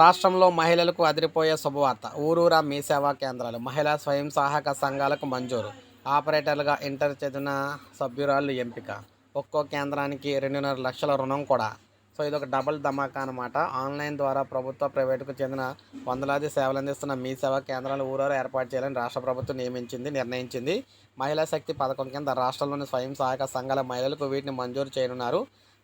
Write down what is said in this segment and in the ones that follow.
రాష్ట్రంలో మహిళలకు అదిరిపోయే శుభవార్త. ఊరూరా మీ సేవా కేంద్రాలు. మహిళా స్వయం సహాయక సంఘాలకు మంజూరు. ఆపరేటర్లుగా ఇంటర్ చదివిన సభ్యురాళ్ళు ఎంపిక. ఒక్కో కేంద్రానికి రెండున్నర లక్షల రుణం కూడా. సో ఇది ఒక డబుల్ ధమాకా అనమాట ఆన్లైన్ ద్వారా ప్రభుత్వ ప్రైవేటుకు చెందిన వందలాది సేవలు అందిస్తున్న మీ సేవా కేంద్రాలు ఊరూరు ఏర్పాటు చేయాలని రాష్ట్ర ప్రభుత్వం నియమించింది నిర్ణయించింది. మహిళా శక్తి పథకం కింద రాష్ట్రంలోని స్వయం సహాయక సంఘాల మహిళలకు వీటిని మంజూరు చేయనున్నారు.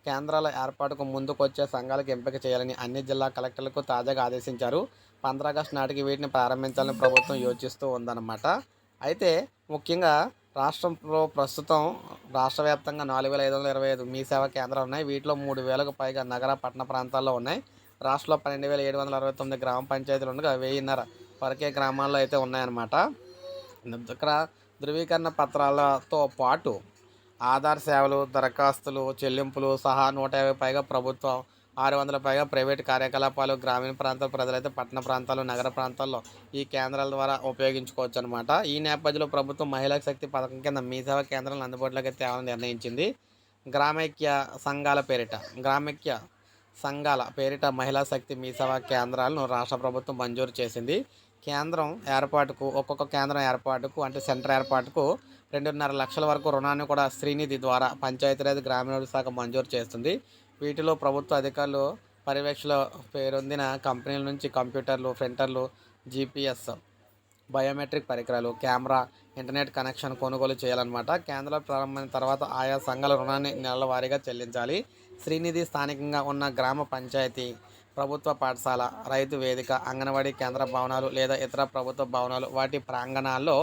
కేంద్రాల ఏర్పాటుకు ముందుకొచ్చే సంఘాలకు ఎంపిక చేయాలని అన్ని జిల్లా కలెక్టర్లకు తాజాగా ఆదేశించారు. పంద్రా ఆగస్టు నాటికి వీటిని ప్రారంభించాలని ప్రభుత్వం యోచిస్తూ ఉందన్నమాట. అయితే ముఖ్యంగా రాష్ట్రంలో ప్రస్తుతం రాష్ట్ర వ్యాప్తంగా నాలుగు వేల ఐదు వందల ఇరవై ఐదు మీ సేవా కేంద్రాలు ఉన్నాయి. వీటిలో మూడు వేలకు పైగా నగర పట్టణ ప్రాంతాల్లో ఉన్నాయి. రాష్ట్రంలో పన్నెండు వేల ఏడు వందల అరవై తొమ్మిది గ్రామ పంచాయతీలు ఉండగా వెయ్యిన్నర వరకే గ్రామాల్లో అయితే ఉన్నాయన్నమాట. ఇక్కడ ధృవీకరణ పత్రాలతో పాటు ఆధార్ సేవలు దరఖాస్తులు చెల్లింపులు సహా నూట యాభై పైగా ప్రభుత్వం ఆరు వందల పైగా ప్రైవేటు కార్యకలాపాలు గ్రామీణ ప్రాంతాల ప్రజలైతే పట్టణ ప్రాంతాలు నగర ప్రాంతాల్లో ఈ కేంద్రాల ద్వారా ఉపయోగించుకోవచ్చు అనమాట ఈ నేపథ్యంలో ప్రభుత్వం మహిళా శక్తి పథకం కింద మీ సేవా కేంద్రాలను అందుబాటులోకి తేవాలని నిర్ణయించింది. గ్రామైక్య సంఘాల పేరిట గ్రామైక్య సంఘాల పేరిట మహిళా శక్తి మీ సేవా కేంద్రాలను రాష్ట్ర ప్రభుత్వం మంజూరు చేసింది. కేంద్రం ఏర్పాటుకు ఒక్కొక్క కేంద్రం ఏర్పాటుకు అంటే సెంటర్ ఏర్పాటుకు రెండున్నర లక్షల వరకు రుణాన్ని కూడా శ్రీనిధి ద్వారా పంచాయతీరాజ్ గ్రామీణ శాఖ మంజూరు చేస్తుంది. వీటిలో ప్రభుత్వ అధికారులు పర్యవేక్షలో పేరొందిన కంపెనీల నుంచి కంప్యూటర్లు ప్రింటర్లు జీపీఎస్ బయోమెట్రిక్ పరికరాలు కెమెరా ఇంటర్నెట్ కనెక్షన్ కొనుగోలు చేయాలన్నమాట. కేంద్రం ప్రారంభమైన తర్వాత ఆయా సంఘాల రుణాన్ని నెలల వారీగా చెల్లించాలి. శ్రీనిధి స్థానికంగా ఉన్న గ్రామ పంచాయతీ ప్రభుత్వ పాఠశాల రైతు వేదిక అంగన్వాడీ కేంద్ర భవనాలు లేదా ఇతర ప్రభుత్వ భవనాలు వాటి ప్రాంగణాల్లో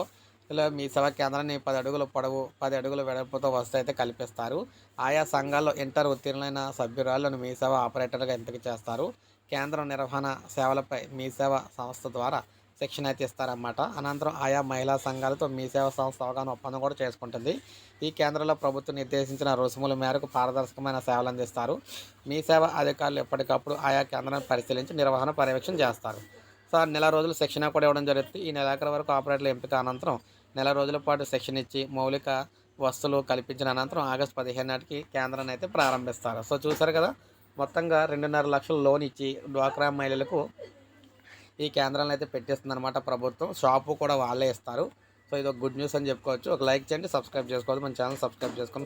మీ సేవా కేంద్రాన్ని పది అడుగుల పొడవు పది అడుగుల వెడల్పుతో వస్తే అయితే కల్పిస్తారు. ఆయా సంఘాల్లో ఇంటర్ ఉత్తీర్ణులైన సభ్యురాలను మీ సేవ ఆపరేటర్గా ఎంపిక చేస్తారు. కేంద్ర నిర్వహణ సేవలపై మీ సేవ సంస్థ ద్వారా శిక్షణ అయితే ఇస్తారన్నమాట. అనంతరం ఆయా మహిళా సంఘాలతో మీ సేవ సంస్థ అవగాహన ఒప్పందం కూడా చేసుకుంటుంది. ఈ కేంద్రంలో ప్రభుత్వం నిర్దేశించిన రుసుముల మేరకు పారదర్శకమైన సేవలు అందిస్తారు. మీ సేవ అధికారులు ఎప్పటికప్పుడు ఆయా కేంద్రాన్ని పరిశీలించి నిర్వహణ పర్యవేక్షణ చేస్తారు. సార్ నెల రోజులు శిక్షణ కూడా ఇవ్వడం జరుగుతుంది. ఈ నెలాఖరు వరకు ఆపరేటర్ల ఎంపిక అనంతరం నెల రోజుల పాటు శిక్షణ ఇచ్చి మౌలిక వస్తువులు కల్పించిన అనంతరం ఆగస్టు పదిహేను నాటికి కేంద్రాన్ని అయితే ప్రారంభిస్తారు. సో చూసారు కదా? మొత్తంగా రెండున్నర లక్షల లోన్ ఇచ్చి డ్వాక్రా మహిళలకు ఈ కేంద్రాలను అయితే పెట్టేస్తుంది అనమాట ప్రభుత్వం. షాపు కూడా వాళ్ళే ఇస్తారు. సో ఇది ఒక గుడ్ న్యూస్ అని చెప్పుకోవచ్చు. ఒక లైక్ చేయండి సబ్స్క్రైబ్ చేసుకోవాలి. మన ఛానల్ సబ్స్క్రైబ్ చేసుకొని